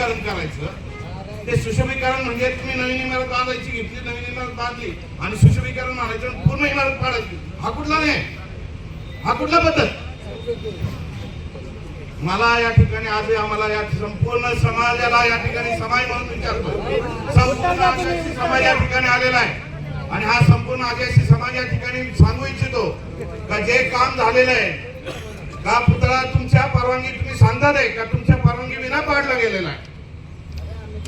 सुशोभीकरण करायचं. ते सुशोभीकरण म्हणजे तुम्ही नवीन इमारत बांधायची घेतली नवीन इमारत बांधली आणि सुशोभीकरण म्हणायचं आणि पूर्ण इमारत पाडायची. हा कुठला नाही हा कुठला पद्धत? मला या ठिकाणी आज आम्हाला या संपूर्ण समाजाला या ठिकाणी समाज म्हणून विचारतो. संपूर्ण आदिवासी समाज या ठिकाणी आलेला आहे. आणि हा संपूर्ण आदिवासी समाज या ठिकाणी सांगू इच्छितो का जे काम झालेलं आहे का पुतळा तुमच्या परवानगी तुम्ही सांगतात आहे का तुमच्या परवानगी विना पाडला गेलेला आहे?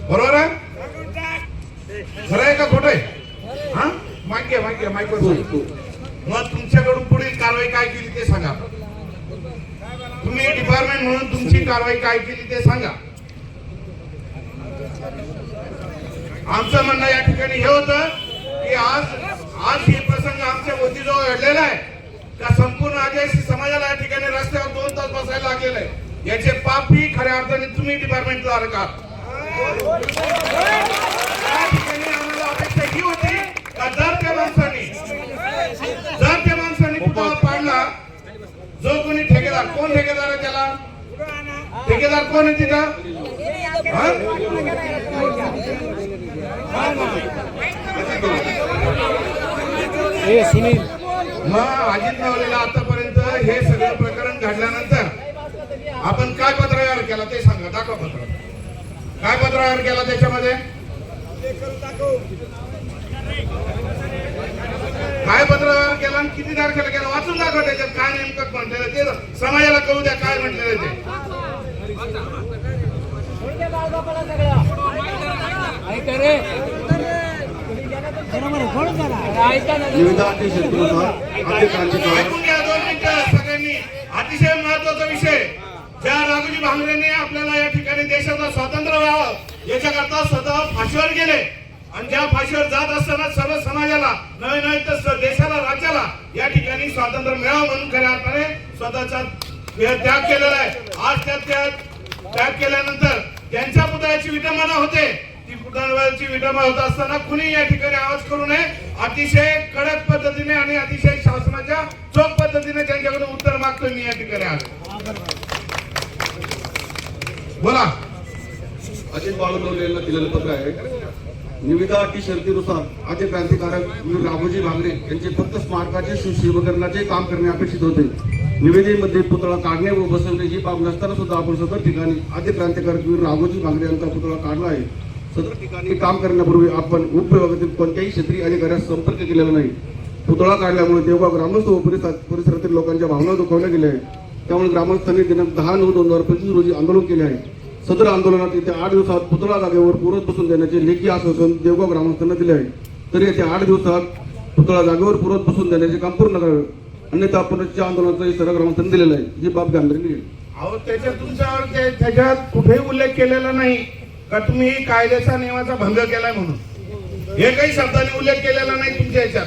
बरोबर आहे? खरं आहे का खोटं आहे? हा? माहिती घ्या माहिती मग तुमच्याकडून पुढील कारवाई काय केली ते सांगा. तुम्ही डिपार्टमेंट म्हणून तुमची कारवाई काय केली ते सांगा. आमचं म्हणणं या ठिकाणी हे होतं की आज आज हे प्रसंग आमच्या मोदीजवळ घडलेला आहे. त्या संपूर्ण आदिवासी समाजाला या ठिकाणी रस्त्यावर दोन तास बसायला लागलेलं आहे. याचे पापी खऱ्या अर्थाने तुम्ही डिपार्टमेंटला का? या ठिकाणी आम्हाला अपेक्षा ही होती का जर त्या माणसाने जर त्या माणसाने पुतळा पाडला जो कोणी ठेकेदार कोण ठेकेदार आहे त्याला ठेकेदार कोण आहे तिथं हा? ए सुनील मग अजित नवलेला आतापर्यंत हे सगळं प्रकरण घडल्यानंतर आपण काय पत्रव्यवहार केला ते सांगा दाखवा पत्र काय पत्रावर केला त्याच्यामध्ये? काय पत्रावर केला आणि किती तारखेला केला? वाचून दाखव त्याच्यात काय नेमकं म्हटलेलं ते समाजाला कळू द्या काय म्हटलेलं ते. ऐकून घ्या दोन मिनिटं सगळ्यांनी. अतिशय महत्त्वाचा विषय. ज्या राघुजी भांगरेने आपल्याला या ठिकाणी देशात स्वातंत्र्य व्हावं. याच्याकरता स्वतः फाशीवर गेले. आणि ज्या फाशीवर जात असताना सर्व समाजाला नवे नवे तर देशाला राज्याला या ठिकाणी स्वातंत्र्य मिळावं म्हणून खऱ्या अर्थाने स्वतःचा त्याग केलेला आहे. आज त्या त्याग केल्यानंतर त्यांच्या पुतळ्याची विटंबना होते. ती पुतळ्याची विटंबना होत असताना कुणी या ठिकाणी आवाज करू नये. अतिशय कडक पद्धतीने आणि अतिशय शासनाच्या चोख पद्धतीने त्यांच्याकडून उत्तर मागतोय मी या ठिकाणी आलो बोला. अजित बाळूनवले यांना दिलेलं पत्र आहे. निविदा अटी शर्तीनुसार आद्य क्रांतिकारक वीर राघोजी भांगरे यांचे फक्त स्मारकाचे सुशोभीकरणाचे काम करणे अपेक्षित होते. निवेदेमध्ये पुतळा काढणे व बसवणे ही बाब नसताना सुद्धा आपण सदर ठिकाणी आद्य क्रांतिकारक वीर राघोजी भांगरे यांचा पुतळा काढला आहे. सदर ठिकाणी काम करण्यापूर्वी आपण उपविभागातील कोणत्याही क्षेत्रीय अधिकाऱ्यास संपर्क केलेला नाही. पुतळा काढल्यामुळे देवगाव ग्रामस्थ व परिसरातील लोकांच्या भावना दुखावल्या गेल्या आहेत. त्यामुळे ग्रामस्थांनी दिनांक दहा नऊ दोन हजार पंचवीस रोजी आंदोलन केले आहे. सदर आंदोलनात येत्या आठ दिवसात पुतळा जागेवर पुरत बसून देण्याचे लेखी आश्वासन देवगाव ग्रामस्थांना दिले आहे. तर येत्या आठ दिवसात पुतळा जागेवर पुरत बसून देण्याचे काम पूर्ण करावे अन्यथा पुनश्च्या आंदोलनाचा इशारा ग्रामस्थांनी दिलेला आहे. ही बाब गांभीर्याने घेईल अहो त्याच्यात तुमच्यावर ते- त्याच्यात कुठेही उल्लेख केलेला नाही का तुम्ही कायद्याचा नियमाचा भंग केलाय म्हणून? हे काही शब्दाने उल्लेख केलेला नाही तुमच्या याच्यात.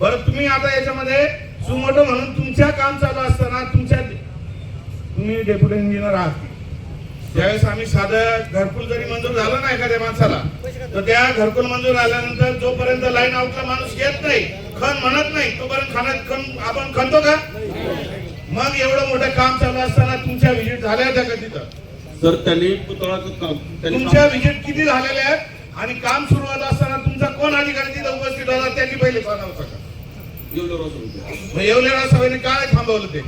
बरं तुम्ही आता याच्यामध्ये सुमोटो म्हणून तुमच्या काम चालू असताना तुमच्या तुम्ही डेप्युटी इंजिनियर आहात. ज्यावेळेस आम्ही साधं घरकुल जरी मंजूर झालं ना एखाद्या माणसाला तर त्या घरकुल मंजूर झाल्यानंतर जोपर्यंत लाईन आउटला माणूस येत नाही खण म्हणत नाही तोपर्यंत खाण्यात खण आपण खणतो का? मग एवढं मोठं काम चालू असताना तुमच्या व्हिजिट झाल्या होत्या का तिथं? तर त्यांनी पुतळाचं तुमच्या व्हिजिट किती झालेल्या आहेत? आणि काम सुरू होत असताना तुमचा कोण अधिकारी तिथं उपस्थित होता? त्यांनी पहिले सांगा होता का? येवलेला सभेने काय थांबवलं ते?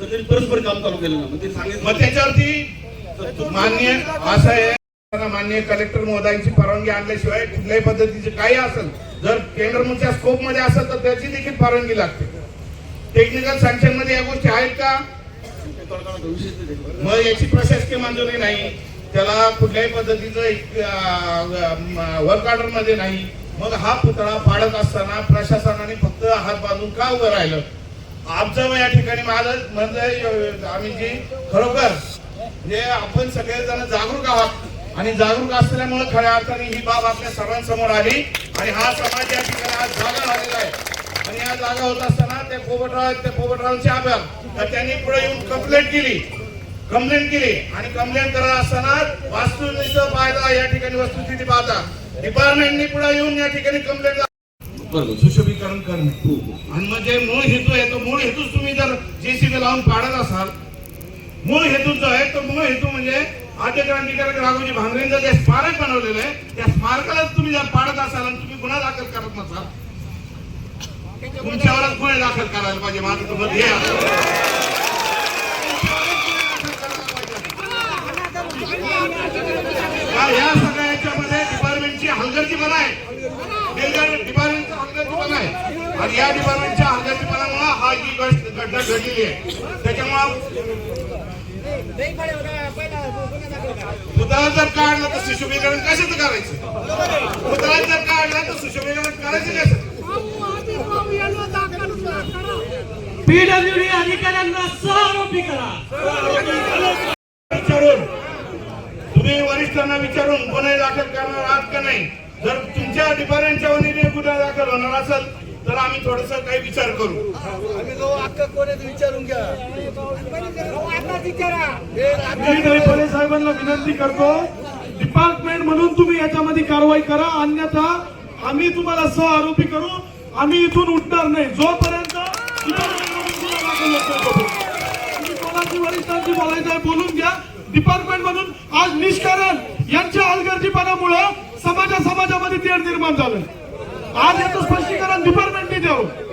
परस्पर काम चालू केलं ना मग ते सांगितलं मग त्याच्यावरती मान्य असं आहे. मान्य कलेक्टर महोदयांची परवानगी आणल्याशिवाय कुठल्याही पद्धतीचे काही असेल. जर केंद्रच्या स्कोपमध्ये असेल तर त्याची देखील परवानगी लागते. टेक्निकल सँक्शनमध्ये या गोष्टी आहेत का? मग याची प्रशासकीय मंजुरी नाही. त्याला कुठल्याही पद्धतीचं वर्क ऑर्डरमध्ये नाही. मग हा पुतळा पाडत असताना प्रशासनाने फक्त हात बांधून का उभं राहिलं? आमचं या ठिकाणी माझं म्हणजे आम्ही जी खरोखर जे आपण सगळेजण जागरूक आहोत. आणि जागरूक असल्यामुळे खऱ्या अर्थाने ही बाब आपल्या सर्वांसमोर आली. आणि हा समाज या ठिकाणी आज जागा झालेला आहे. आणि या जागा होत असताना त्या पोपटराव त्या पोपटरावांचे आभार. तर त्यांनी पुढे येऊन कंप्लेंट केली. कंप्लेंट केली. आणि कंप्लेंट करत असताना वास्तुनिष्ठ पाहता या ठिकाणी वस्तुस्थिती पाहता. डिपार्टमेंटनी पुढे येऊन या ठिकाणी कंप्लेंट सुशोभीकरण करणे. आणि मग जे मूळ हेतू आहे तो मूळ हेतूच तुम्ही जर जेसीबी लावून पाडत असाल मूळ हेतू जो आहे. तो मूळ हेतू म्हणजे आद्य क्रांतिकारक राघोजी भांगरेंचं जे स्मारक बनवलेलं आहे त्या स्मारकालाच तुम्ही जर पाडत असाल आणि तुम्ही गुन्हा दाखल करत नसाल तुमच्यावरच गुन्हे दाखल करायला पाहिजे. माझं तुम्हाला हे या सगळ्या याच्यामध्ये डिपार्टमेंटची हलगर्जीपणा आहे. डिपार्टमेंटचा हलगर्जीपणा आहे. आणि या डिपार्टमेंटच्या हलगर्जीपणामुळे हा ही गोष्ट घटना घडलेली आहे. त्याच्यामुळे पुतळा जर काढला तर सुशोभीकरण कशाचं करायचं? पुतळा जर काढला तर सुशोभीकरण करायचं कसं पीडब्ल्यूडी अधिकाऱ्यांना सहआरोपी करा. विचारून तुम्ही वरिष्ठांना विचारून गुन्हे दाखल करणार आहात का नाही? जर तुमच्या डिपार्टमेंटच्या वतीने गुन्हा दाखल होणार असेल तर आम्ही थोडस काही विचार करू. मी दैफले साहेबांना विनंती करतो डिपार्टमेंट म्हणून तुम्ही याच्यामध्ये कारवाई करा अन्यथा आम्ही तुम्हाला सह आरोपी करू. आम्ही इथून उठणार नाही. जोपर्यंत कोणाशी वरिष्ठांशी बोलायचं आहे बोलून घ्या. डिपार्टमेंट मधून आज निष्कारण यांच्या हलगर्जीपणामुळं समाजा समाजामध्ये तेढ निर्माण झालं. आज याचं स्पष्टीकरण डिपार्टमेंटने द्यावं.